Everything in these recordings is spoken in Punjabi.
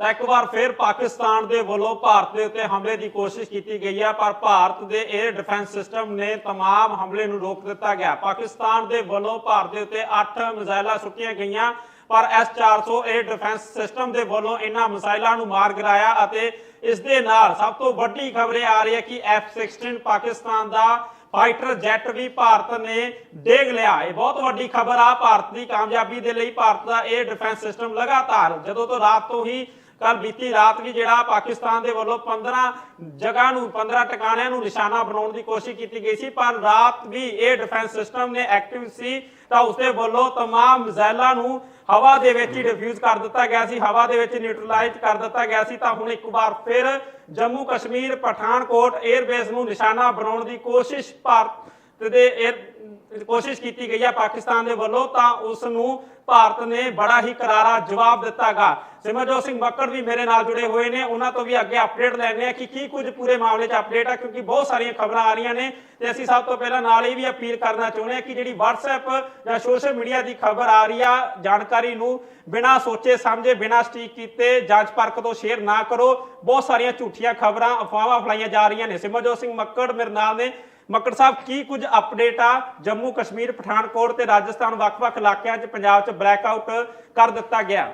ਤਾਂ ਇੱਕ ਵਾਰ ਫਿਰ ਪਾਕਿਸਤਾਨ ਦੇ ਵੱਲੋਂ ਭਾਰਤ ਦੇ ਉੱਤੇ ਹਮਲੇ ਦੀ ਕੋਸ਼ਿਸ਼ ਕੀਤੀ ਗਈ ਹੈ, ਪਰ ਭਾਰਤ ਦੇ 에ਅਰ ਡਿਫੈਂਸ ਸਿਸਟਮ ਨੇ तमाम ਹਮਲੇ ਨੂੰ ਰੋਕ ਦਿੱਤਾ ਗਿਆ। ਪਾਕਿਸਤਾਨ ਦੇ ਵੱਲੋਂ ਭਾਰਤ ਦੇ ਉੱਤੇ 8 ਮਿਜ਼ਾਈਲਾਂ ਸੁੱਟੀਆਂ ਗਈਆਂ, ਪਰ S400 에ਅਰ ਡਿਫੈਂਸ ਸਿਸਟਮ ਦੇ ਵੱਲੋਂ ਇਹਨਾਂ ਮਿਜ਼ਾਈਲਾਂ ਨੂੰ ਮਾਰ ਗਿਰਾਇਆ ਅਤੇ ਇਸ ਦੇ ਨਾਲ ਸਭ ਤੋਂ ਵੱਡੀ ਖਬਰ ਆ ਰਹੀ ਹੈ ਕਿ F16 ਪਾਕਿਸਤਾਨ ਦਾ ਫਾਈਟਰ ਜੈਟ ਵੀ ਭਾਰਤ ਨੇ ਡੇਗ ਲਿਆ। ਇਹ ਬਹੁਤ ਵੱਡੀ ਖਬਰ ਆ, ਭਾਰਤ ਦੀ ਕਾਮਯਾਬੀ ਦੇ ਲਈ ਭਾਰਤ ਦਾ ਇਹ ਡਿਫੈਂਸ ਸਿਸਟਮ ਲਗਾਤਾਰ ਜਦੋਂ ਤੋਂ ਰਾਤ ਤੋਂ ਹੀ ਕੱਲ ਬੀਤੀ ਰਾਤ ਵੀ ਜਿਹੜਾ ਪਾਕਿਸਤਾਨ ਦੇ ਵੱਲੋਂ 15 ਜਗ੍ਹਾ ਨੂੰ 15 ਟਿਕਾਣਿਆਂ ਨੂੰ ਨਿਸ਼ਾਨਾ ਬਣਾਉਣ ਦੀ ਕੋਸ਼ਿਸ਼ ਕੀਤੀ ਗਈ ਸੀ, ਪਰ ਰਾਤ ਵੀ ਇਹ ਡਿਫੈਂਸ ਸਿਸਟਮ ਨੇ ਐਕਟਿਵ ਸੀ, ਤਾਂ ਉਸਦੇ ਵੱਲੋਂ तमाम ਮਿਜ਼ਾਈਲਾਂ ਨੂੰ ਹਵਾ ਦੇ ਵਿੱਚ ਹੀ ਡਿਫਿਊਜ਼ ਕਰ ਦਿੱਤਾ ਗਿਆ ਸੀ, ਹਵਾ ਦੇ ਵਿੱਚ ਨਿਊਟਰਲਾਈਜ਼ ਕਰ ਦਿੱਤਾ ਗਿਆ ਸੀ, ਤਾਂ ਹੁਣ ਇੱਕ ਵਾਰ ਫਿਰ ਜੰਮੂ ਕਸ਼ਮੀਰ ਪਠਾਨਕੋਟ 에ਅਰਬੇਸ ਨੂੰ ਨਿਸ਼ਾਨਾ ਬਣਾਉਣ ਦੀ ਕੋਸ਼ਿਸ਼ ਭਾਰਤ ਦੇ ਇਹ ਕੋਸ਼ਿਸ਼ ਕੀਤੀ ਗਈ ਹੈ ਪਾਕਿਸਤਾਨ ਦੇ ਵੱਲੋਂ, ਤਾਂ ਉਸ ਨੂੰ ਭਾਰਤ ਨੇ ਬੜਾ ਹੀ ਕਰਾਰਾ ਜਵਾਬ ਦਿੱਤਾਗਾ। ਸਿਮਰਜੋਤ ਸਿੰਘ ਮੱਕੜ ਵੀ ਮੇਰੇ ਨਾਲ ਜੁੜੇ ਹੋਏ ਨੇ। ਉਹਨਾਂ ਤੋਂ ਵੀ ਅੱਗੇ ਅਪਡੇਟ ਲੈਣੇ ਆ ਕਿ ਕੀ ਕੁਝ ਪੂਰੇ ਮਾਮਲੇ 'ਚ ਅਪਡੇਟ ਆ, ਕਿਉਂਕਿ ਬਹੁਤ ਸਾਰੀਆਂ ਖਬਰਾਂ ਆ ਰਹੀਆਂ ਨੇ ਤੇ ਅਸੀਂ ਸਭ ਤੋਂ ਪਹਿਲਾਂ ਨਾਲ ਇਹ ਵੀ ਅਪੀਲ ਕਰਨਾ ਚਾਹੁੰਦੇ ਆ ਕਿ ਜਿਹੜੀ WhatsApp ਜਾਂ ਸੋਸ਼ਲ ਮੀਡੀਆ ਦੀ ਖਬਰ ਆ ਰਹੀ ਆ, ਜਾਣਕਾਰੀ ਨੂੰ ਬਿਨਾਂ ਸੋਚੇ ਸਮਝੇ, ਬਿਨਾਂ ਸਟੀਕ ਕੀਤੇ ਜਾਂਚ ਪਰਖ ਤੋਂ ਸ਼ੇਅਰ ਨਾ ਕਰੋ। ਬਹੁਤ ਸਾਰੀਆਂ ਝੂਠੀਆਂ ਖਬਰਾਂ, ਅਫਵਾਹਾਂ ਫਲਾਈਆਂ ਜਾ ਰਹੀਆਂ ਨੇ। ਸਿਮਰਜੋਤ ਸਿੰਘ ਮੱਕੜ ਮੇਰੇ ਨਾਲ ਨੇ। ਮੱਕੜ ਸਾਹਿਬ, ਕੀ ਕੁਝ ਅਪਡੇਟ ਆ? ਜੰਮੂ ਕਸ਼ਮੀਰ, ਪਠਾਨਕੋਟ ਤੇ ਰਾਜਸਥਾਨ ਵੱਖ-ਵੱਖ ਇਲਾਕਿਆਂ 'ਚ ਪੰਜਾਬ 'ਚ ਬਲੈਕਆਊਟ ਕਰ ਦਿੱਤਾ ਗਿਆ।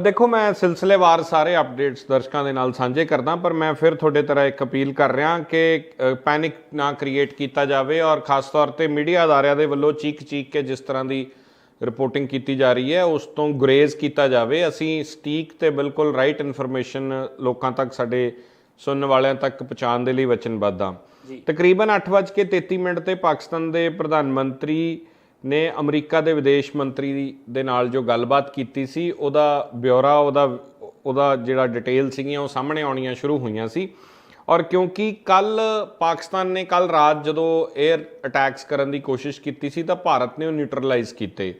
ਦੇਖੋ ਮੈਂ ਸਿਲਸਿਲੇਵਾਰ ਸਾਰੇ ਅਪਡੇਟਸ ਦਰਸ਼ਕਾਂ ਦੇ ਨਾਲ ਸਾਂਝੇ ਕਰਦਾ ਪਰ ਮੈਂ ਫਿਰ ਤੁਹਾਡੇ ਤਰ੍ਹਾਂ ਇੱਕ ਅਪੀਲ ਕਰ ਰਿਹਾ ਕਿ ਪੈਨਿਕ ਨਾ ਕ੍ਰੀਏਟ ਕੀਤਾ ਜਾਵੇ ਔਰ ਖਾਸ ਤੌਰ ਤੇ ਮੀਡੀਆ ਅਦਾਰਿਆਂ ਦੇ ਵੱਲੋਂ ਚੀਕ-ਚੀਕ ਕੇ ਜਿਸ ਤਰ੍ਹਾਂ ਦੀ ਰਿਪੋਰਟਿੰਗ ਕੀਤੀ ਜਾ ਰਹੀ ਹੈ ਉਸ ਤੋਂ ਗੁਰੇਜ਼ ਕੀਤਾ ਜਾਵੇ। ਅਸੀਂ ਸਟੀਕ ਤੇ ਬਿਲਕੁਲ ਰਾਈਟ ਇਨਫੋਰਮੇਸ਼ਨ ਲੋਕਾਂ ਤੱਕ ਸਾਡੇ ਸੁਣਨ ਵਾਲਿਆਂ ਤੱਕ ਪਹੁੰਚਾਉਣ ਦੇ ਲਈ ਵਚਨਬੱਧ ਹਾਂ। ਤਕਰੀਬਨ 8:33 ਮਿੰਟ ਤੇ ਪਾਕਿਸਤਾਨ ਦੇ ਪ੍ਰਧਾਨ ਮੰਤਰੀ ਨੇ ਅਮਰੀਕਾ ਦੇ ਵਿਦੇਸ਼ ਮੰਤਰੀ ਦੇ ਨਾਲ ਜੋ ਗੱਲਬਾਤ ਕੀਤੀ ਸੀ ਉਹਦਾ ਬਿਉਰਾ ਉਹਦਾ ਉਹਦਾ ਜਿਹੜਾ ਡਿਟੇਲ ਸੀਗੀਆਂ ਉਹ ਸਾਹਮਣੇ ਆਉਣੀਆਂ ਸ਼ੁਰੂ ਹੋਈਆਂ ਸੀ। ਔਰ ਕਿਉਂਕਿ ਕੱਲ ਪਾਕਿਸਤਾਨ ਨੇ ਕੱਲ ਰਾਤ ਜਦੋਂ 에ਅਰ ਅਟੈਕਸ ਕਰਨ ਦੀ ਕੋਸ਼ਿਸ਼ ਕੀਤੀ ਸੀ ਤਾਂ ਭਾਰਤ ਨੇ ਉਹ ਨਿਊਟਰਲਾਈਜ਼ ਕੀਤੇ।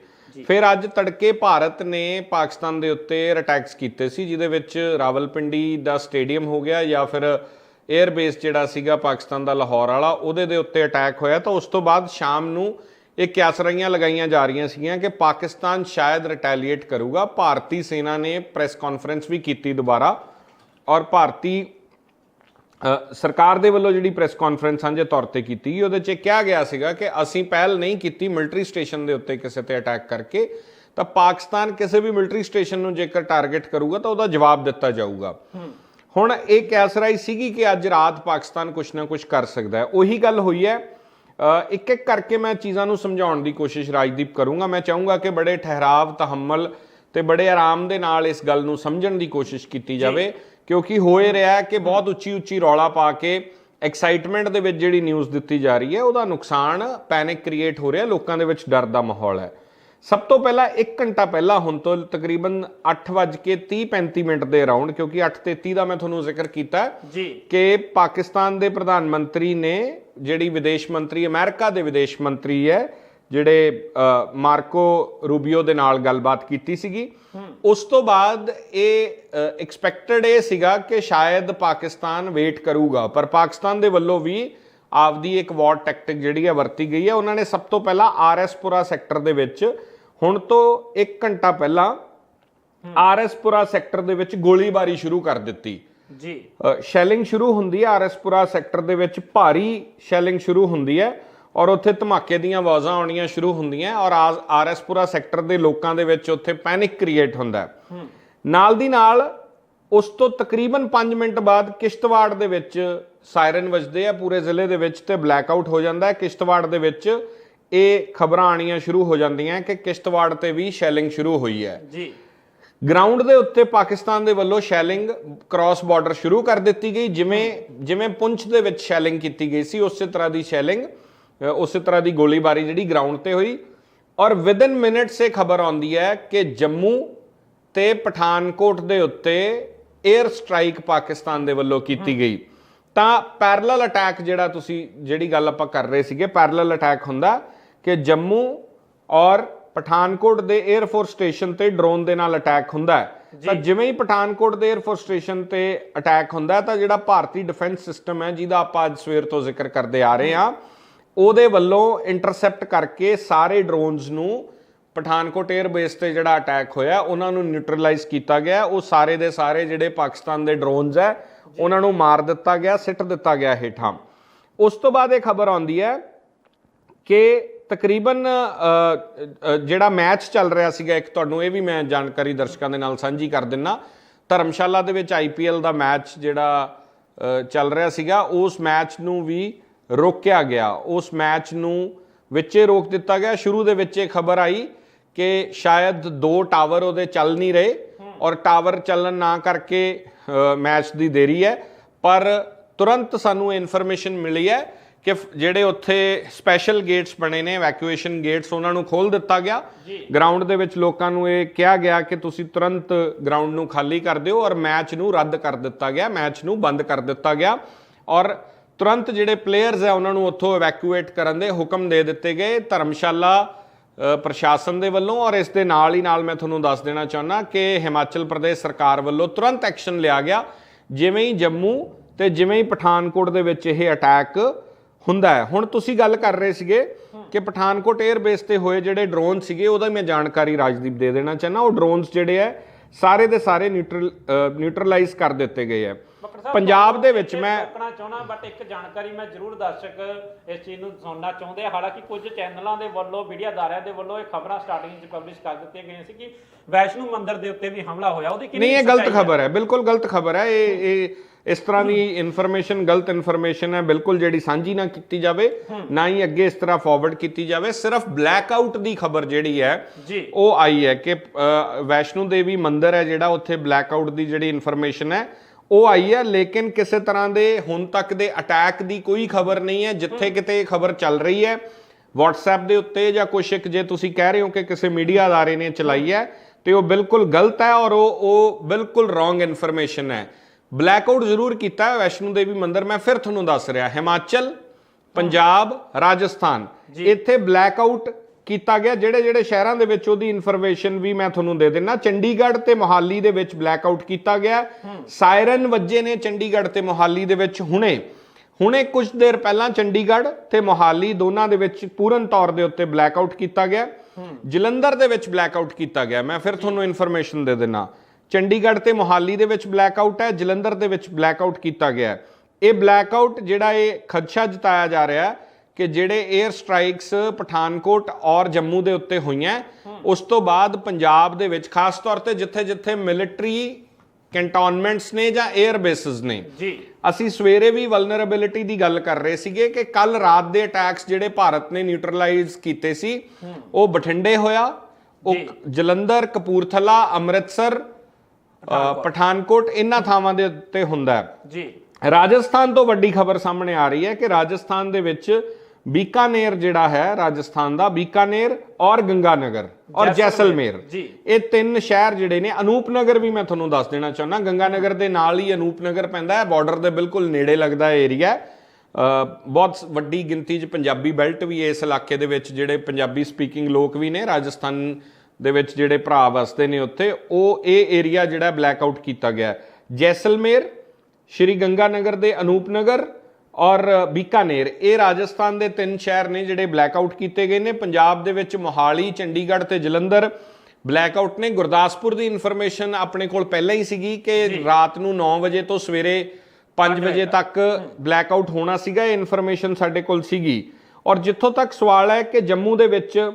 ਫਿਰ ਅੱਜ ਤੜਕੇ ਭਾਰਤ ਨੇ ਪਾਕਿਸਤਾਨ ਦੇ ਉੱਤੇ 에ਅਰ ਅਟੈਕਸ ਕੀਤੇ ਸੀ ਜਿਹਦੇ ਵਿੱਚ ਰਾਵਲਪਿੰਡੀ ਦਾ ਸਟੇਡੀਅਮ ਹੋ ਗਿਆ ਜਾਂ ਫਿਰ 에ਅਰ ਬੇਸ ਜਿਹੜਾ ਸੀਗਾ ਪਾਕਿਸਤਾਨ ਦਾ ਲਾਹੌਰ ਵਾਲਾ ਉਹਦੇ ਦੇ ਉੱਤੇ ਅਟੈਕ ਹੋਇਆ। ਤਾਂ ਉਸ ਤੋਂ ਬਾਅਦ ਸ਼ਾਮ ਨੂੰ ਇਹ ਕਿਆਸਰਾਈਆਂ ਲਗਾਈਆਂ ਜਾ ਰਹੀਆਂ ਸੀਗੀਆਂ ਕਿ ਪਾਕਿਸਤਾਨ ਸ਼ਾਇਦ ਰਿਟੈਲੀਏਟ ਕਰੂਗਾ। ਭਾਰਤੀ ਸੈਨਾ ਨੇ ਪ੍ਰੈਸ ਕਾਨਫਰੰਸ ਵੀ ਕੀਤੀ ਦੁਬਾਰਾ ਔਰ ਭਾਰਤੀ ਸਰਕਾਰ ਦੇ ਵੱਲੋਂ ਜਿਹੜੀ ਪ੍ਰੈਸ ਕਾਨਫਰੰਸ ਸਾਂਝੇ ਤੌਰ ਤੇ ਕੀਤੀ ਗਈ, ਉਹਦੇ 'ਚ ਇਹ ਕਿਹਾ ਗਿਆ ਸੀਗਾ ਕਿ ਅਸੀਂ ਪਹਿਲ ਨਹੀਂ ਕੀਤੀ ਮਿਲਟਰੀ ਸਟੇਸ਼ਨ ਦੇ ਉੱਤੇ ਕਿਸੇ ਤੇ ਅਟੈਕ ਕਰਕੇ, ਤਾਂ ਪਾਕਿਸਤਾਨ ਕਿਸੇ ਵੀ ਮਿਲਟਰੀ ਸਟੇਸ਼ਨ ਨੂੰ ਜੇਕਰ ਟਾਰਗੇਟ ਕਰੂਗਾ ਤਾਂ ਉਹਦਾ ਜਵਾਬ ਦਿੱਤਾ ਜਾਊਗਾ। ਹੁਣ ਇਹ ਕੈਸਰਾਈ ਸੀਗੀ ਕਿ ਅੱਜ ਰਾਤ ਪਾਕਿਸਤਾਨ ਕੁਛ ਨਾ ਕੁਛ ਕਰ ਸਕਦਾ ਹੈ। ਉਹੀ ਗੱਲ ਹੋਈ ਹੈ ਇੱਕ ਇੱਕ ਕਰਕੇ ਮੈਂ ਚੀਜ਼ਾਂ ਨੂੰ ਸਮਝਾਉਣ ਦੀ ਕੋਸ਼ਿਸ਼ ਰਾਜਦੀਪ ਕਰੂੰਗਾ। ਮੈਂ ਚਾਹੂੰਗਾ ਕਿ ਬੜੇ ਠਹਿਰਾਵ ਤਹਮਲ ਤੇ ਬੜੇ ਆਰਾਮ ਦੇ ਨਾਲ ਇਸ ਗੱਲ ਨੂੰ ਸਮਝਣ ਦੀ ਕੋਸ਼ਿਸ਼ ਕੀਤੀ ਜਾਵੇ ਕਿਉਂਕਿ ਹੋਏ ਰਿਹਾ ਕਿ ਬਹੁਤ ਉੱਚੀ ਉੱਚੀ ਰੌਲਾ ਪਾ ਕੇ ਐਕਸਾਈਟਮੈਂਟ ਦੇ ਵਿੱਚ ਜਿਹੜੀ ਨਿਊਜ਼ ਦਿੱਤੀ ਜਾ ਰਹੀ ਹੈ ਉਹਦਾ ਨੁਕਸਾਨ ਪੈਨਿਕ ਕ੍ਰੀਏਟ ਹੋ ਰਿਹਾ ਲੋਕਾਂ ਦੇ ਵਿੱਚ ਡਰ ਦਾ ਮਾਹੌਲ ਹੈ। ਸਭ ਤੋਂ ਪਹਿਲਾਂ 1 ਘੰਟਾ ਪਹਿਲਾਂ ਹੁਣ ਤੋਂ ਤਕਰੀਬਨ 8:30-35 ਮਿੰਟ ਦੇ ਅਰਾਊਂਡ ਕਿਉਂਕਿ 8:33 ਦਾ ਮੈਂ ਤੁਹਾਨੂੰ ਜ਼ਿਕਰ ਕੀਤਾ ਜੀ। ਕਿ ਪਾਕਿਸਤਾਨ ਦੇ ਪ੍ਰਧਾਨ ਮੰਤਰੀ ਨੇ ਜਿਹੜੀ ਵਿਦੇਸ਼ ਮੰਤਰੀ ਅਮਰੀਕਾ ਦੇ ਵਿਦੇਸ਼ ਮੰਤਰੀ ਹੈ ਜਿਹੜੇ ਮਾਰਕੋ ਰੂਬੀਓ ਦੇ ਨਾਲ ਗੱਲਬਾਤ ਕੀਤੀ ਸੀਗੀ। ਉਸ ਤੋਂ ਬਾਅਦ ਇਹ ਐਕਸਪੈਕਟਡ ਇਹ ਸੀਗਾ ਕਿ ਸ਼ਾਇਦ ਪਾਕਿਸਤਾਨ ਵੇਟ ਕਰੂਗਾ। ਪਰ ਪਾਕਿਸਤਾਨ ਦੇ ਵੱਲੋਂ ਵੀ ਆਪਦੀ ਇੱਕ ਵਾਰ ਟੈਕਟਿਕ ਜਿਹੜੀ ਹੈ ਵਰਤੀ ਗਈ ਹੈ। ਉਹਨਾਂ ਨੇ ਸਭ ਤੋਂ ਪਹਿਲਾਂ ਆਰਐਸਪੁਰਾ ਸੈਕਟਰ ਦੇ ਵਿੱਚ ਹੁਣ ਤੋਂ 1 ਘੰਟਾ ਪਹਿਲਾਂ ਆਰਐਸਪੁਰਾ ਸੈਕਟਰ ਦੇ ਵਿੱਚ ਗੋਲੀਬਾਰੀ ਸ਼ੁਰੂ ਕਰ ਦਿੱਤੀ। ਜੀ। ਸ਼ੈਲਿੰਗ ਸ਼ੁਰੂ ਹੁੰਦੀ ਹੈ ਆਰਐਸਪੁਰਾ ਸੈਕਟਰ ਦੇ ਵਿੱਚ ਭਾਰੀ ਸ਼ੈਲਿੰਗ ਸ਼ੁਰੂ ਹੁੰਦੀ ਹੈ ਔਰ ਉੱਥੇ ਧਮਾਕੇ ਦੀਆਂ ਆਵਾਜ਼ਾਂ ਆਉਣੀਆਂ ਸ਼ੁਰੂ ਹੁੰਦੀਆਂ ਔਰ ਆਰਐਸਪੁਰਾ ਸੈਕਟਰ ਦੇ ਲੋਕਾਂ ਦੇ ਵਿੱਚ ਉੱਥੇ ਪੈਨਿਕ ਕ੍ਰੀਏਟ ਹੁੰਦਾ ਨਾਲ ਦੀ ਨਾਲ ਉਸ ਤੋਂ ਤਕਰੀਬਨ 5 ਮਿੰਟ ਬਾਅਦ ਕਿਸ਼ਤਵਾੜ ਦੇ ਵਿੱਚ ਸਾਇਰਨ ਵੱਜਦੇ ਆ ਪੂਰੇ ਜ਼ਿਲ੍ਹੇ ਦੇ ਵਿੱਚ ਤੇ ਬਲੈਕਆਊਟ ਹੋ ਜਾਂਦਾ ਹੈ। ਕਿਸ਼ਤਵਾੜ ਦੇ ਵਿੱਚ ਇਹ ਖਬਰਾਂ ਆਣੀਆਂ ਸ਼ੁਰੂ ਹੋ ਜਾਂਦੀਆਂ ਕਿ ਕਿਸ਼ਤਵਾੜ ਤੇ ਵੀ ਸ਼ੈਲਿੰਗ ਸ਼ੁਰੂ ਹੋਈ ਹੈ। ਜੀ। ਗਰਾਊਂਡ ਦੇ ਉੱਤੇ ਪਾਕਿਸਤਾਨ ਦੇ ਵੱਲੋਂ ਸ਼ੈਲਿੰਗ ਕ੍ਰਾਸ ਬਾਰਡਰ ਸ਼ੁਰੂ ਕਰ ਦਿੱਤੀ ਗਈ ਜਿਵੇਂ ਜਿਵੇਂ ਪੁੰਛ ਦੇ ਵਿੱਚ ਸ਼ੈਲਿੰਗ ਕੀਤੀ ਗਈ ਸੀ ਉਸੇ ਤਰ੍ਹਾਂ ਦੀ ਸ਼ੈਲਿੰਗ ਉਸੇ ਤਰ੍ਹਾਂ ਦੀ ਗੋਲੀਬਾਰੀ ਜਿਹੜੀ ਗਰਾਊਂਡ ਤੇ ਹੋਈ। ਔਰ ਵਿਦਨ ਮਿੰਟਸ ਇਹ ਖਬਰ ਆਉਂਦੀ ਹੈ ਕਿ ਜੰਮੂ ਤੇ ਪਠਾਨਕੋਟ ਦੇ ਉੱਤੇ 에ਅਰ ਸਟ੍ਰਾਈਕ ਪਾਕਿਸਤਾਨ ਦੇ ਵੱਲੋਂ ਕੀਤੀ ਗਈ। ਤਾਂ ਪੈਰਲਲ ਅਟੈਕ ਜਿਹੜਾ ਤੁਸੀਂ ਜਿਹੜੀ ਗੱਲ ਆਪਾਂ ਕਰ ਰਹੇ ਸੀਗੇ ਪੈਰਲਲ ਅਟੈਕ ਹੁੰਦਾ ਕਿ ਜੰਮੂ ਔਰ ਪਠਾਨਕੋਟ ਦੇ 에ਅਰਫੋਰਸ ਸਟੇਸ਼ਨ ਤੇ ਡਰੋਨ ਦੇ ਨਾਲ ਅਟੈਕ ਹੁੰਦਾ ਹੈ। ਤਾਂ ਜਿਵੇਂ ਹੀ ਪਠਾਨਕੋਟ ਦੇ 에ਅਰਫੋਰਸ ਸਟੇਸ਼ਨ ਤੇ ਅਟੈਕ ਹੁੰਦਾ ਤਾਂ ਜਿਹੜਾ ਭਾਰਤੀ ਡਿਫੈਂਸ ਸਿਸਟਮ ਹੈ ਜਿਹਦਾ ਆਪਾਂ ਅੱਜ ਸਵੇਰ ਤੋਂ ਜ਼ਿਕਰ ਕਰਦੇ ਆ ਰਹੇ ਹਾਂ ਉਹਦੇ ਵੱਲੋਂ ਇੰਟਰਸੈਪਟ ਕਰਕੇ ਸਾਰੇ ਡਰੋਨਸ ਨੂੰ ਪਠਾਨਕੋਟ 에ਅਰ ਬੇਸ ਤੇ ਜਿਹੜਾ ਅਟੈਕ ਹੋਇਆ ਉਹਨਾਂ ਨੂੰ ਨਿਊਟਰਲਾਈਜ਼ ਕੀਤਾ ਗਿਆ ਉਹ ਸਾਰੇ ਦੇ ਸਾਰੇ ਜਿਹੜੇ ਪਾਕਿਸਤਾਨ ਦੇ ਡਰੋਨਸ ਹੈ ਉਹਨਾਂ ਨੂੰ ਮਾਰ ਦਿੱਤਾ ਗਿਆ ਸਿੱਟ ਦਿੱਤਾ ਗਿਆ ਹੇਠਾਂ। ਉਸ ਤੋਂ ਬਾਅਦ ਇਹ ਖਬਰ ਆਉਂਦੀ ਹੈ ਕਿ ਤਕਰੀਬਨ ਜਿਹੜਾ ਮੈਚ ਚੱਲ ਰਿਹਾ ਸੀਗਾ, ਇੱਕ ਤੁਹਾਨੂੰ ਇਹ ਵੀ ਮੈਂ ਜਾਣਕਾਰੀ ਦਰਸ਼ਕਾਂ ਦੇ ਨਾਲ ਸਾਂਝੀ ਕਰ ਦਿੰਨਾ, ਧਰਮਸ਼ਾਲਾ ਦੇ ਵਿੱਚ ਆਈਪੀਐਲ ਦਾ ਮੈਚ ਜਿਹੜਾ ਚੱਲ ਰਿਹਾ ਸੀਗਾ, ਉਸ ਮੈਚ ਨੂੰ ਵੀ ਰੋਕਿਆ ਗਿਆ। ਉਸ ਮੈਚ ਨੂੰ ਵਿੱਚੇ ਰੋਕ ਦਿੱਤਾ ਗਿਆ। ਸ਼ੁਰੂ ਦੇ ਵਿੱਚ ਇਹ ਖਬਰ ਆਈ ਕਿ ਸ਼ਾਇਦ ਦੋ ਟਾਵਰ ਉਹਦੇ ਚੱਲ ਨਹੀਂ ਰਹੇ ਔਰ ਟਾਵਰ ਚੱਲਣ ਨਾ ਕਰਕੇ ਮੈਚ ਦੀ ਦੇਰੀ ਹੈ, ਪਰ ਤੁਰੰਤ ਸਾਨੂੰ ਇਨਫੋਰਮੇਸ਼ਨ ਮਿਲੀ ਹੈ ਕਿ ਜਿਹੜੇ ਉੱਥੇ ਸਪੈਸ਼ਲ ਗੇਟਸ ਬਣੇ ਨੇ ਇਵੈਕੂਏਸ਼ਨ ਗੇਟਸ ਉਹਨਾਂ ਨੂੰ ਖੋਲ ਦਿੱਤਾ ਗਿਆ। ਗਰਾਊਂਡ ਦੇ ਵਿੱਚ ਲੋਕਾਂ ਨੂੰ ਇਹ ਕਿਹਾ ਗਿਆ ਕਿ ਤੁਸੀਂ ਤੁਰੰਤ ਗਰਾਊਂਡ ਨੂੰ ਖਾਲੀ ਕਰ ਦਿਓ ਔਰ ਮੈਚ ਨੂੰ ਰੱਦ ਕਰ ਦਿੱਤਾ ਗਿਆ ਮੈਚ ਨੂੰ ਬੰਦ ਕਰ ਦਿੱਤਾ ਗਿਆ। ਔਰ ਤੁਰੰਤ ਜਿਹੜੇ ਪਲੇਅਰਸ ਆ ਉਹਨਾਂ ਨੂੰ ਉੱਥੋਂ ਇਵੈਕੂਏਟ ਕਰਨ ਦੇ ਹੁਕਮ ਦੇ ਦਿੱਤੇ ਗਏ। ਧਰਮਸ਼ਾਲਾ ਪ੍ਰਸ਼ਾਸਨ ਦੇ ਵੱਲੋਂ ਔਰ ਇਸ ਦੇ ਨਾਲ ਹੀ ਨਾਲ ਮੈਂ ਤੁਹਾਨੂੰ ਦੱਸ ਦੇਣਾ ਚਾਹੁੰਦਾ ਕਿ ਹਿਮਾਚਲ ਪ੍ਰਦੇਸ਼ ਸਰਕਾਰ ਵੱਲੋਂ ਤੁਰੰਤ ਐਕਸ਼ਨ ਲਿਆ ਗਿਆ। ਜਿਵੇਂ ਹੀ ਜੰਮੂ ਤੇ ਜਿਵੇਂ ਹੀ ਪਠਾਨਕੋਟ ਦੇ ਵਿੱਚ ਇਹ ਅਟੈਕ ਹੁੰਦਾ ਹੈ। ਹੁਣ ਤੁਸੀਂ ਗੱਲ ਕਰ ਰਹੇ ਸੀਗੇ ਕਿ ਪਠਾਨਕੋਟ 에ਅਰ ਬੇਸ ਤੇ ਹੋਏ ਜਿਹੜੇ ਡਰੋਨ ਸੀਗੇ ਉਹਦਾ ਮੈਂ ਜਾਣਕਾਰੀ ਰਾਜਦੀਪ ਦੇ ਦੇਣਾ ਚਾਹੁੰਦਾ। ਉਹ ਡਰੋਨਸ ਜਿਹੜੇ ਆ ਸਾਰੇ ਦੇ ਸਾਰੇ ਨਿਊਟਰਲ ਨਿਊਟਰਲਾਈਜ਼ ਕਰ ਦਿੱਤੇ ਗਏ ਆ ਪੰਜਾਬ ਦੇ ਵਿੱਚ ਮੈਂ ਰੋਕਣਾ ਚਾਹੁੰਦਾ ਬਟ ਇੱਕ ਜਾਣਕਾਰੀ ਮੈਂ ਜ਼ਰੂਰ ਦਰਸ਼ਕ ਇਸ ਚੀਜ਼ ਨੂੰ ਸੁਣਨਾ ਚਾਹੁੰਦੇ ਆ ਹਾਲਾਂਕਿ ਕੁਝ ਚੈਨਲਾਂ ਦੇ ਵੱਲੋਂ ਮੀਡੀਆ ਅਦਾਰਿਆਂ ਦੇ ਵੱਲੋਂ ਇਹ ਖਬਰਾਂ ਸਟਾਰਟਿੰਗ 'ਚ ਪਬਲਿਸ਼ ਕਰ ਦਿੱਤੀਆਂ ਗਈਆਂ ਸੀ ਕਿ ਵੈਸ਼ਨੂ ਮੰਦਿਰ ਦੇ ਉੱਤੇ ਵੀ ਹਮਲਾ ਹੋਇਆ। ਉਹਦੀ ਕਿੰਨੀ ਨਹੀਂ ਇਹ ਗਲਤ? ਖਬਰ ਹੈ। ਬਿਲਕੁਲ ਗਲਤ ਖਬਰ ਹੈ। ਇਹ ਇਹ ਇਸ ਤਰ੍ਹਾਂ ਦੀ ਇਨਫੋਰਮੇਸ਼ਨ ਗਲਤ ਇਨਫੋਰਮੇਸ਼ਨ ਹੈ ਬਿਲਕੁਲ ਜਿਹੜੀ ਸਾਂਝੀ ਨਾ ਕੀਤੀ ਜਾਵੇ ਨਾ ਹੀ ਅੱਗੇ ਇਸ ਤਰ੍ਹਾਂ ਫਾਰਵਰਡ ਕੀਤੀ ਜਾਵੇ। ਸਿਰਫ ਬਲੈਕ ਆਊਟ ਦੀ ਖਬਰ ਜਿਹੜੀ ਹੈ ਉਹ ਆਈ ਹੈ ਕਿ ਵੈਸ਼ਨੂ ਦੇਵੀ ਮੰਦਿਰ ਹੈ ਜਿਹੜਾ ਉੱਥੇ ਬਲੈਕ ਆਊਟ ਦੀ ਜਿਹੜੀ ਇਨਫੋਰਮੇਸ਼ਨ ਹੈ ਉਹ ਆਈ ਹੈ ਲੇਕਿਨ ਕਿਸੇ ਤਰ੍ਹਾਂ ਦੇ ਹੁਣ ਤੱਕ ਦੇ ਅਟੈਕ ਦੀ ਕੋਈ ਖਬਰ ਨਹੀਂ ਹੈ ਜਿੱਥੇ ਕਿਤੇ ਇਹ ਖਬਰ ਚੱਲ ਰਹੀ ਹੈ। WhatsApp ਦੇ ਉੱਤੇ ਜਾਂ ਕੁਛ ਇੱਕ ਜੇ ਤੁਸੀਂ ਕਹਿ ਰਹੇ ਹੋ ਕਿ ਕਿਸੇ ਮੀਡੀਆ ਅਦਾਰੇ ਨੇ ਚਲਾਈ ਹੈ ਤੇ ਉਹ ਬਿਲਕੁਲ ਗਲਤ ਹੈ ਔਰ ਉਹ ਉਹ ਬਿਲਕੁਲ ਰੋਂਗ ਇਨਫੋਰਮੇਸ਼ਨ ਹੈ। ਬਲੈਕ ਆਊਟ ਜ਼ਰੂਰ ਕੀਤਾ ਹੈ ਵੈਸ਼ਨੂ ਦੇਵੀ ਮੰਦਿਰ ਮੈਂ ਫਿਰ ਤੁਹਾਨੂੰ ਦੱਸ ਰਿਹਾ ਹਿਮਾਚਲ ਪੰਜਾਬ ਰਾਜਸਥਾਨ। ਇੱਥੇ ਬਲੈਕ ਆਊਟ ਕੀਤਾ ਗਿਆ ਜਿਹੜੇ ਜਿਹੜੇ ਸ਼ਹਿਰਾਂ ਦੇ ਵਿੱਚ ਉਹਦੀ ਇਨਫੋਰਮੇਸ਼ਨ ਵੀ ਮੈਂ ਤੁਹਾਨੂੰ ਦੇ ਦਿੰਨਾ। ਚੰਡੀਗੜ੍ਹ ਤੇ ਮੋਹਾਲੀ ਦੇ ਵਿੱਚ ਬਲੈਕ ਆਊਟ ਕੀਤਾ ਗਿਆ। ਸਾਇਰਨ ਵੱਜੇ ਨੇ ਚੰਡੀਗੜ੍ਹ ਤੇ ਮੋਹਾਲੀ ਦੇ ਵਿੱਚ ਹੁਣੇ। ਹੁਣੇ ਕੁਝ ਦੇਰ ਪਹਿਲਾਂ ਚੰਡੀਗੜ੍ਹ ਤੇ ਮੋਹਾਲੀ ਦੋਨਾਂ ਦੇ ਵਿੱਚ ਪੂਰਨ ਤੌਰ ਦੇ ਉੱਤੇ ਬਲੈਕ ਆਊਟ ਕੀਤਾ ਗਿਆ। ਜਲੰਧਰ ਦੇ ਵਿੱਚ ਬਲੈਕ ਆਊਟ ਕੀਤਾ ਗਿਆ। ਮੈਂ ਫਿਰ ਤੁਹਾਨੂੰ ਇਨਫੋਰਮੇਸ਼ਨ ਦੇ ਦਿੰਨਾ। ਚੰਡੀਗੜ੍ਹ ਤੇ ਮੋਹਾਲੀ ਦੇ ਵਿੱਚ ਬਲੈਕ ਆਊਟ ਹੈ ਜਲੰਧਰ ਦੇ ਵਿੱਚ ਬਲੈਕ ਆਊਟ ਕੀਤਾ ਗਿਆ ਹੈ। ਇਹ ਬਲੈਕ ਆਊਟ ਜਿਹੜਾ ਇਹ ਖਦਸ਼ਾ ਜਤਾਇਆ ਜਾ ਰਿਹਾ ਹੈ ਕਿ ਜਿਹੜੇ 에ਅਰ ਸਟ੍ਰਾਈਕਸ ਪਠਾਨਕੋਟ ਔਰ ਜੰਮੂ ਦੇ ਉੱਤੇ ਹੋਈਆਂ ਉਸ ਤੋਂ ਬਾਅਦ ਪੰਜਾਬ ਦੇ ਵਿੱਚ ਖਾਸ ਤੌਰ ਤੇ ਜਿੱਥੇ-ਜਿੱਥੇ ਮਿਲਟਰੀ ਕੈਂਟੋਨਮੈਂਟਸ ਨੇ ਜਾਂ 에ਅਰ ਬੇਸਿਸ ਨੇ ਜੀ ਅਸੀਂ ਸਵੇਰੇ ਵੀ ਵਲਨਰੇਬਿਲਿਟੀ ਦੀ ਗੱਲ ਕਰ ਰਹੇ ਸੀਗੇ ਕਿ ਕੱਲ ਰਾਤ ਦੇ ਅਟੈਕਸ ਜਿਹੜੇ ਭਾਰਤ ਨੇ ਨਿਊਟਰਲਾਈਜ਼ ਕੀਤੇ ਸੀ ਉਹ ਬਠਿੰਡੇ ਹੋਇਆ ਉਹ। ਜਲੰਧਰ ਕਪੂਰਥਲਾ ਅੰਮ੍ਰਿਤਸਰ ਪਠਾਨਕੋਟ। ਇਹਨਾਂ ਥਾਵਾਂ ਦੇ ਉੱਤੇ ਹੁੰਦਾ ਹੈ। ਜੀ। ਰਾਜਸਥਾਨ ਤੋਂ ਵੱਡੀ ਖਬਰ ਸਾਹਮਣੇ ਆ ਰਹੀ ਹੈ ਕਿ ਰਾਜਸਥਾਨ ਦੇ ਵਿੱਚ ਬੀਕਾਨੇਰ ਜਿਹੜਾ ਹੈ ਰਾਜਸਥਾਨ ਦਾ ਬੀਕਾਨੇਰ ਔਰ ਗੰਗਾਨਗਰ ਔਰ ਜੈਸਲਮੇਰ। ਜੀ। ਇਹ ਤਿੰਨ ਸ਼ਹਿਰ ਜਿਹੜੇ ਨੇ ਅਨੂਪਨਗਰ ਵੀ ਮੈਂ ਤੁਹਾਨੂੰ ਦੱਸ ਦੇਣਾ ਚਾਹੁੰਦਾ। ਗੰਗਾਨਗਰ ਦੇ ਨਾਲ ਹੀ ਅਨੂਪਨਗਰ ਪੈਂਦਾ ਹੈ ਬਾਰਡਰ ਦੇ ਬਿਲਕੁਲ ਨੇੜੇ ਲੱਗਦਾ ਹੈ। ਏਰੀਆ ਬਹੁਤ ਵੱਡੀ ਗਿਣਤੀ 'ਚ ਪੰਜਾਬੀ ਬੈਲਟ ਵੀ ਇਸ ਇਲਾਕੇ ਦੇ ਵਿੱਚ ਜਿਹੜੇ ਪੰਜਾਬੀ ਸਪੀਕਿੰਗ ਲੋਕ ਵੀ ਨੇ ਰਾਜਸਥਾਨ ਦੇ ਵਿੱਚ ਜਿਹੜੇ ਭਰਾ ਵਸਦੇ ਨੇ ਉੱਥੇ ਉਹ ਇਹ ਏਰੀਆ ਜਿਹੜਾ ਬਲੈਕ ਆਊਟ ਕੀਤਾ ਗਿਆ। ਜੈਸਲਮੇਰ ਸ਼੍ਰੀ ਗੰਗਾਨਗਰ ਦੇ ਅਨੂਪਨਗਰ ਔਰ ਬੀਕਾਨੇਰ। ਇਹ ਰਾਜਸਥਾਨ ਦੇ ਤਿੰਨ ਸ਼ਹਿਰ ਨੇ ਜਿਹੜੇ ਬਲੈਕ ਆਊਟ ਕੀਤੇ ਗਏ ਨੇ। ਪੰਜਾਬ ਦੇ ਵਿੱਚ ਮੋਹਾਲੀ ਚੰਡੀਗੜ੍ਹ ਤੇ ਜਲੰਧਰ ਬਲੈਕ ਆਊਟ ਨੇ। ਗੁਰਦਾਸਪੁਰ ਦੀ ਇਨਫੋਰਮੇਸ਼ਨ ਆਪਣੇ ਕੋਲ ਪਹਿਲਾਂ ਹੀ ਸੀਗੀ ਕਿ ਰਾਤ ਨੂੰ 9 ਵਜੇ ਤੋਂ ਸਵੇਰੇ 5 ਵਜੇ ਤੱਕ ਬਲੈਕ ਆਊਟ ਹੋਣਾ ਸੀਗਾ। ਇਹ ਇਨਫੋਰਮੇਸ਼ਨ ਸਾਡੇ ਕੋਲ ਸੀਗੀ। ਔਰ ਜਿੱਥੋਂ ਤੱਕ ਸਵਾਲ ਹੈ ਕਿ ਜੰਮੂ ਦੇ ਵਿੱਚ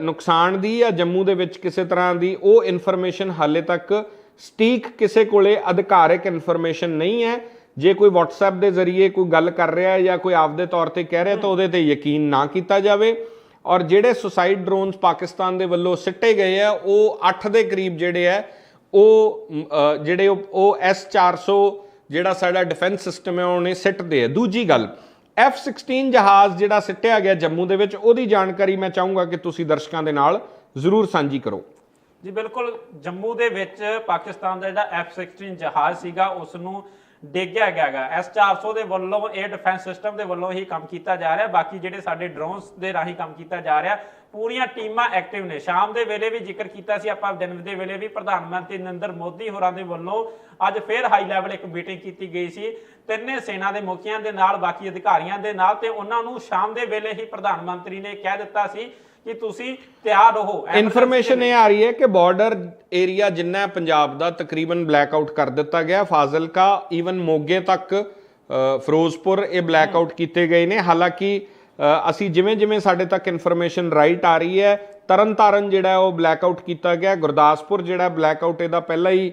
ਨੁਕਸਾਨ ਦੀ ਜਾਂ ਜੰਮੂ ਦੇ ਵਿੱਚ ਕਿਸੇ ਤਰ੍ਹਾਂ ਦੀ ਉਹ ਇਨਫੋਰਮੇਸ਼ਨ ਹਾਲੇ ਤੱਕ ਸਟੀਕ ਕਿਸੇ ਕੋਲੇ ਅਧਿਕਾਰਿਕ ਇਨਫੋਰਮੇਸ਼ਨ ਨਹੀਂ ਹੈ। ਜੇ ਕੋਈ WhatsApp ਦੇ ਜ਼ਰੀਏ ਕੋਈ ਗੱਲ ਕਰ ਰਿਹਾ ਹੈ ਜਾਂ ਕੋਈ ਆਪਦੇ ਤੌਰ ਤੇ ਕਹਿ ਰਿਹਾ ਤਾਂ ਉਹਦੇ ਤੇ ਯਕੀਨ ਨਾ ਕੀਤਾ ਜਾਵੇ। ਔਰ ਜਿਹੜੇ ਸੁਸਾਈਡ ਡਰੋਨਸ ਪਾਕਿਸਤਾਨ ਦੇ ਵੱਲੋਂ ਸਿੱਟੇ ਗਏ ਆ, ਉਹ 8 ਦੇ ਕਰੀਬ ਜਿਹੜੇ ਆ, ਉਹ ਜਿਹੜੇ ਉਹ- ਉਹ S400 ਜਿਹੜਾ ਸਾਡਾ ਡਿਫੈਂਸ ਸਿਸਟਮ ਹੈ, ਉਹਨੇ ਸਿੱਟਦੇ ਆ। ਦੂਜੀ ਗੱਲ F16 ਜਹਾਜ਼ ਜਿਹੜਾ ਸਿੱਟਿਆ ਗਿਆ ਜੰਮੂ ਦੇ ਵਿੱਚ, ਉਹਦੀ ਜਾਣਕਾਰੀ ਮੈਂ ਚਾਹੂੰਗਾ ਕਿ ਤੁਸੀਂ ਦਰਸ਼ਕਾਂ ਦੇ ਨਾਲ ਜ਼ਰੂਰ ਸਾਂਝੀ ਕਰੋ। ਜੀ, ਬਿਲਕੁਲ। ਜੰਮੂ ਦੇ ਵਿੱਚ ਪਾਕਿਸਤਾਨ ਦਾ ਜਿਹੜਾ F16 ਜਹਾਜ਼ ਸੀਗਾ ਉਸ ਨੂੰ ਡੇਗਿਆ ਗਿਆ ਗਾ S400 ਦੇ ਵੱਲੋਂ ਇਹ ਡਿਫੈਂਸ ਸਿਸਟਮ ਦੇ ਵੱਲੋਂ ਹੀ ਕੰਮ ਕੀਤਾ ਜਾ ਰਿਹਾ। ਬਾਕੀ ਜਿਹੜੇ ਸਾਡੇ ਡਰੋਨਸ ਦੇ ਰਾਹੀਂ ਕੰਮ ਕੀਤਾ ਜਾ ਰਿਹਾ, ਪੂਰੀਆਂ ਟੀਮਾਂ ਐਕਟਿਵ ਨੇ। ਸ਼ਾਮ ਦੇ ਵੇਲੇ ਵੀ ਜ਼ਿਕਰ ਕੀਤਾ ਸੀ ਆਪਾਂ, ਦਿਨ ਦੇ ਵੇਲੇ ਵੀ ਪ੍ਰਧਾਨ ਮੰਤਰੀ ਨਰਿੰਦਰ ਮੋਦੀ ਹੋਰਾਂ ਦੇ ਵੱਲੋਂ ਅੱਜ ਫੇਰ ਹਾਈ ਲੈਵਲ ਇੱਕ ਮੀਟਿੰਗ ਕੀਤੀ ਗਈ ਸੀ। ਤਿੰਨੇ ਸੈਨਾ ਦੇ ਮੁਖੀਆਂ ਦੇ ਨਾਲ, ਬਾਕੀ ਅਧਿਕਾਰੀਆਂ ਦੇ ਨਾਲ ਤੇ ਉਹਨਾਂ ਨੂੰ ਸ਼ਾਮ ਦੇ ਵੇਲੇ ਹੀ ਪ੍ਰਧਾਨ ਮੰਤਰੀ ਨੇ ਕਹਿ ਦਿੱਤਾ ਸੀ ਕਿ ਤੁਸੀਂ ਤਿਆਰ ਰਹੋ। ਇਨਫੋਰਮੇਸ਼ਨ ਇਹ ਆ ਰਹੀ ਹੈ ਕਿ ਬਾਰਡਰ ਏਰੀਆ ਜਿੰਨਾ ਹੈ ਪੰਜਾਬ ਦਾ ਤਕਰੀਬਨ ਬਲੈਕ ਆਊਟ ਕਰ ਦਿੱਤਾ ਗਿਆ। ਫਾਜ਼ਿਲਕਾ ਈਵਨ ਮੋਗੇ ਤੱਕ ਫਿਰੋਜ਼ਪੁਰ ਇਹ ਬਲੈਕ ਆਊਟ ਕੀਤੇ ਗਏ ਨੇ। ਹਾਲਾਂਕਿ ਅਸੀਂ ਜਿਵੇਂ ਜਿਵੇਂ ਸਾਡੇ ਤੱਕ ਇਨਫੋਰਮੇਸ਼ਨ ਰਾਈਟ ਆ ਰਹੀ ਹੈ ਤਰਨਤਾਰਨ ਜਿਹੜਾ ਉਹ ਬਲੈਕ ਆਊਟ ਕੀਤਾ ਗਿਆ। ਗੁਰਦਾਸਪੁਰ ਜਿਹੜਾ ਬਲੈਕ ਆਊਟ ਇਹਦਾ ਪਹਿਲਾਂ ਹੀ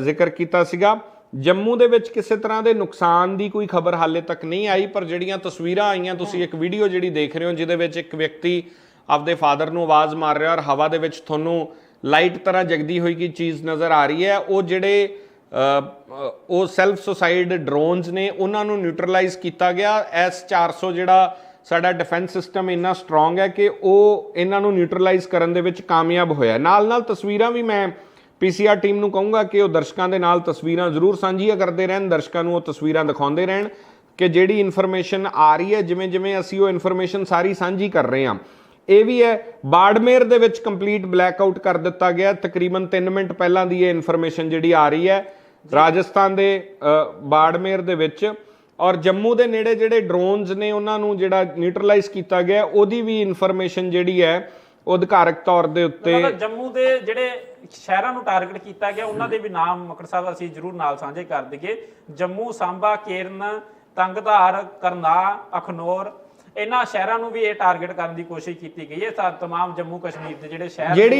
ਜ਼ਿਕਰ ਕੀਤਾ ਸੀਗਾ। ਜੰਮੂ ਦੇ ਵਿੱਚ ਕਿਸੇ ਤਰ੍ਹਾਂ ਦੇ ਨੁਕਸਾਨ ਦੀ ਕੋਈ ਖਬਰ ਹਾਲੇ ਤੱਕ ਨਹੀਂ ਆਈ ਪਰ ਜਿਹੜੀਆਂ ਤਸਵੀਰਾਂ ਆਈਆਂ ਤੁਸੀਂ ਇੱਕ ਵੀਡੀਓ ਜਿਹੜੀ ਦੇਖ ਰਹੇ ਹੋ ਜਿਹਦੇ ਵਿੱਚ ਇੱਕ ਵਿਅਕਤੀ ਆਪਦੇ ਫਾਦਰ ਨੂੰ ਆਵਾਜ਼ ਮਾਰ ਰਿਹਾ ਔਰ ਹਵਾ ਦੇ ਵਿੱਚ ਤੁਹਾਨੂੰ ਲਾਈਟ ਤਰ੍ਹਾਂ ਜਗਦੀ ਹੋਈ ਕੀ ਚੀਜ਼ ਨਜ਼ਰ ਆ ਰਹੀ ਹੈ। ਉਹ ਜਿਹੜੇ ਉਹ ਸੈਲਫ ਸੁਸਾਈਡ ਡਰੋਨਸ ਨੇ, ਉਹਨਾਂ ਨੂੰ ਨਿਊਟਰਲਾਈਜ਼ ਕੀਤਾ ਗਿਆ। S400 ਜਿਹੜਾ ਸਾਡਾ ਡਿਫੈਂਸ ਸਿਸਟਮ ਇੰਨਾ ਸਟਰੋਂਗ ਹੈ ਕਿ ਉਹ ਇਹਨਾਂ ਨੂੰ ਨਿਊਟਰਲਾਈਜ਼ ਕਰਨ ਦੇ ਵਿੱਚ ਕਾਮਯਾਬ ਹੋਇਆ। ਨਾਲ ਨਾਲ ਤਸਵੀਰਾਂ ਵੀ ਮੈਂ ਪੀਸੀਆਰ ਟੀਮ ਨੂੰ ਕਹੂੰਗਾ ਕਿ ਉਹ ਦਰਸ਼ਕਾਂ ਦੇ ਨਾਲ ਤਸਵੀਰਾਂ ਜ਼ਰੂਰ ਸਾਂਝੀਆਂ ਕਰਦੇ ਰਹਿਣ। ਦਰਸ਼ਕਾਂ ਨੂੰ ਉਹ ਤਸਵੀਰਾਂ ਦਿਖਾਉਂਦੇ ਰਹਿਣ ਕਿ ਜਿਹੜੀ ਇਨਫੋਰਮੇਸ਼ਨ ਆ ਰਹੀ ਹੈ ਜਿਵੇਂ ਜਿਵੇਂ ਅਸੀਂ ਉਹ ਇਨਫੋਰਮੇਸ਼ਨ ਸਾਰੀ ਸਾਂਝੀ ਕਰ ਰਹੇ ਹਾਂ। ਇਹ ਵੀ ਹੈ ਬਾੜਮੇਰ ਦੇ ਵਿੱਚ ਕੰਪਲੀਟ ਬਲੈਕਆਊਟ ਕਰ ਦਿੱਤਾ ਗਿਆ। ਤਕਰੀਬਨ 3 ਮਿੰਟ ਪਹਿਲਾਂ ਦੀ ਇਹ ਇਨਫੋਰਮੇਸ਼ਨ ਜਿਹੜੀ ਆ ਰਹੀ ਹੈ। ਰਾਜਸਥਾਨ ਦੇ ਬਾੜਮੇਰ ਦੇ ਵਿੱਚ ਔਰ ਜੰਮੂ ਦੇ ਨੇੜੇ ਜਿਹੜੇ ਡਰੋਨਸ ਨੇ ਉਹਨਾਂ ਨੂੰ ਜਿਹੜਾ ਨਿਊਟਰਲਾਈਜ਼ ਕੀਤਾ ਗਿਆ ਉਹਦੀ ਵੀ ਇਨਫੋਰਮੇਸ਼ਨ ਜਿਹੜੀ ਹੈ ਉਹ ਅਧਿਕਾਰਕ ਤੌਰ ਦੇ ਉੱਤੇ ਜੰਮੂ ਦੇ ਜਿਹੜੇ ਸ਼ਹਿਰਾਂ ਨੂੰ ਟਾਰਗੇਟ ਕੀਤਾ ਗਿਆ ਉਹਨਾਂ ਦੇ ਵੀ ਨਾਮ ਮਕੜ ਸਾਹਿਬ ਅਸੀਂ ਜਰੂਰ ਨਾਲ ਸਾਂਝੇ ਕਰ ਦਈਏ। ਜੰਮੂ ਸਾਂਬਾ ਕੇਰਨ ਤੰਗਧਾਰ ਕਰਨਾ ਅਖਨੌਰ ਇਹਨਾਂ ਸ਼ਹਿਰਾਂ ਨੂੰ ਵੀ ਇਹ ਟਾਰਗੇਟ ਕਰਨ ਦੀ ਕੋਸ਼ਿਸ਼ ਕੀਤੀ ਗਈ ਹੈ। ਤਾਂ ਤਮਾਮ ਜੰਮੂ ਕਸ਼ਮੀਰ ਦੇ ਜਿਹੜੇ ਸ਼ਹਿਰ ਜਿਹੜੀ